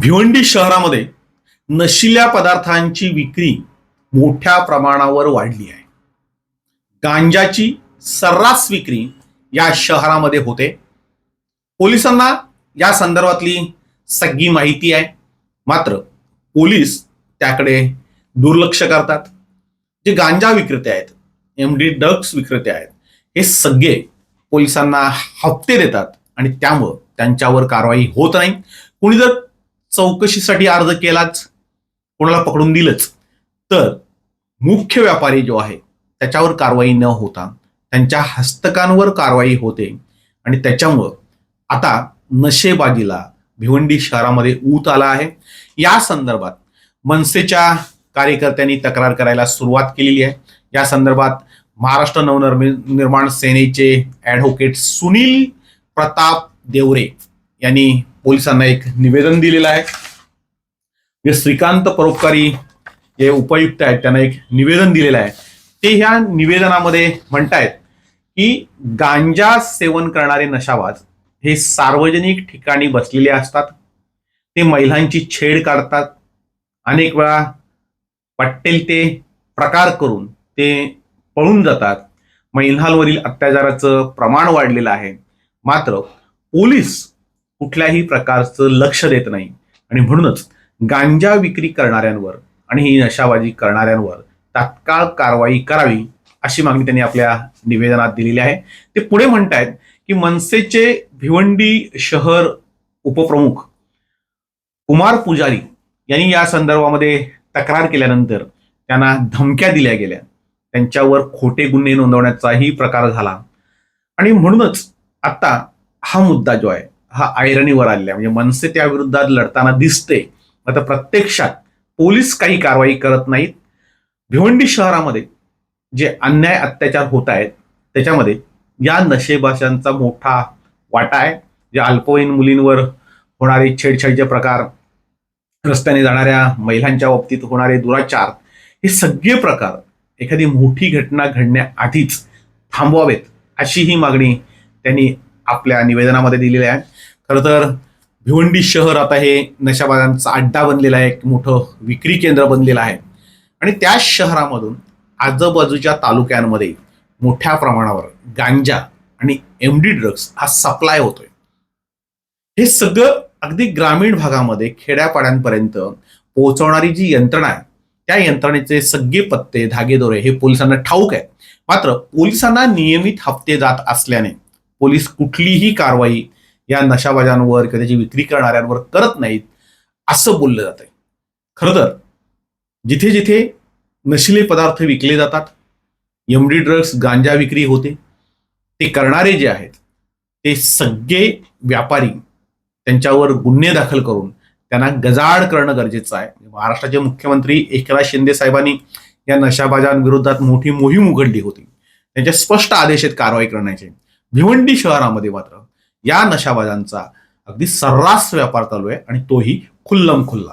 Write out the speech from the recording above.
भिवंडी शहरामध्ये नशिल्या पदार्थांची विक्री मोठ्या प्रमाणावर वाढली आहे. गांजाची सर्रास विक्री या शहरामध्ये होते. पोलिसांना या संदर्भातली सगळी माहिती आहे. मात्र पोलीस त्याकडे दुर्लक्ष करतात. जे गांजा विक्रेते आहेत एम डी ड्रग्स विक्रेते आहेत हे सगळे पोलिसांना हप्ते देतात आणि त्यामुळं त्यांच्यावर कारवाई होत नाही. कुणी जर चौकशीसाठी अर्ज केलाच कोणाला पकडून दिलंच. तर मुख्य व्यापारी जो आहे त्याच्यावर कारवाई न होता त्यांच्या हस्तकांवर कारवाई होते. आणि त्याच्यामुळं आता नशेबाजीला भिवंडी शहरामध्ये ऊत आला आहे. या संदर्भात मनसेच्या कार्यकर्त्यांनी तक्रार करायला सुरुवात केलेली आहे. या संदर्भात महाराष्ट्र नवनिर्मी निर्माण सेनेचे ॲडव्होकेट सुनील प्रताप देवरे यांनी पोलिसांना एक निवेदन दिलेलं आहे. जे श्रीकांत परोपकारी जे उपयुक्त आहेत त्यांना एक निवेदन दिलेलं आहे. ते ह्या निवेदनामध्ये म्हणतायत की गांजा सेवन करणारे नशाबाज हे सार्वजनिक ठिकाणी बसलेले असतात. ते महिलांची छेड काढतात. अनेक वेळा पट्टेल ते प्रकार करून ते पळून जातात. महिलांवरील अत्याचाराचं प्रमाण वाढलेलं आहे. मात्र पोलीस कुठल्याही प्रकारचं लक्ष देत नाही. आणि म्हणूनच गांजा विक्री करणाऱ्यांवर आणि ही नशाबाजी करणाऱ्यांवर तात्काळ कारवाई करावी अशी मागणी त्यांनी आपल्या निवेदनात दिलेली आहे. ते पुढे म्हणतायत की मनसेचे भिवंडी शहर उपप्रमुख कुमार पुजारी यांनी या संदर्भामध्ये तक्रार केल्यानंतर त्यांना धमक्या दिल्या गेल्या. त्यांच्यावर खोटे गुन्हे नोंदवण्याचाही प्रकार झाला. आणि म्हणूनच आता हा मुद्दा जो आहे हा आयरणीवर आलेला म्हणजे मनसे त्या विरुद्धात लढताना दिसते आता प्रत्यक्षात पोलीस काही कारवाई करत नाहीत. भिवंडी शहरामध्ये जे अन्याय अत्याचार होत आहेत त्याच्यामध्ये या नशेबाशांचा मोठा वाटा आहे. जे अल्पवयीन मुलींवर होणारे छेडछाडीचे प्रकार रस्त्याने जाणाऱ्या महिलांच्या बाबतीत होणारे दुराचार हे सगळे प्रकार एखादी मोठी घटना घडण्याआधीच थांबवावेत अशी ही मागणी त्यांनी आपल्या निवेदनामध्ये दिलेले आहे खरं तर भिवंडी शहर आता हे नशाबाजांचा अड्डा बनलेला आहे एक मोठं विक्री केंद्र बनलेलं आहे. आणि त्या शहरामधून आजूबाजूच्या तालुक्यांमध्ये मोठ्या प्रमाणावर गांजा आणि एम डी ड्रग्स हा सप्लाय होतोय. हे सगळं अगदी ग्रामीण भागामध्ये खेड्यापाड्यांपर्यंत पोहोचवणारी जी यंत्रणा आहे त्या यंत्रणेचे सगळे पत्ते धागेदोरे हे पोलिसांना ठाऊक आहे. मात्र पोलिसांना नियमित हप्ते जात असल्याने पोलीस कुठलीही कारवाई या नशाबाजांवर किंवा त्याची विक्री करणाऱ्यांवर करत नाहीत असं बोललं जात आहे खरं तर जिथे जिथे नशिले पदार्थ विकले जातात एमडी ड्रग्स गांजा विक्री होते ते करणारे जे आहेत ते सगळे व्यापारी त्यांच्यावर गुन्हे दाखल करून त्यांना गजाड करणं गरजेचं आहे. महाराष्ट्राचे मुख्यमंत्री एकनाथ शिंदे साहेबांनी या नशाबाजांविरोधात मोठी मोहीम उघडली होती. त्यांच्या स्पष्ट आदेश आहेत कारवाई करण्याचे. भिवंडी शहरामध्ये मात्र या नशाबाजांचा अगदी सर्रास व्यापार चालू आहे आणि तोही खुल्लम खुल्ला.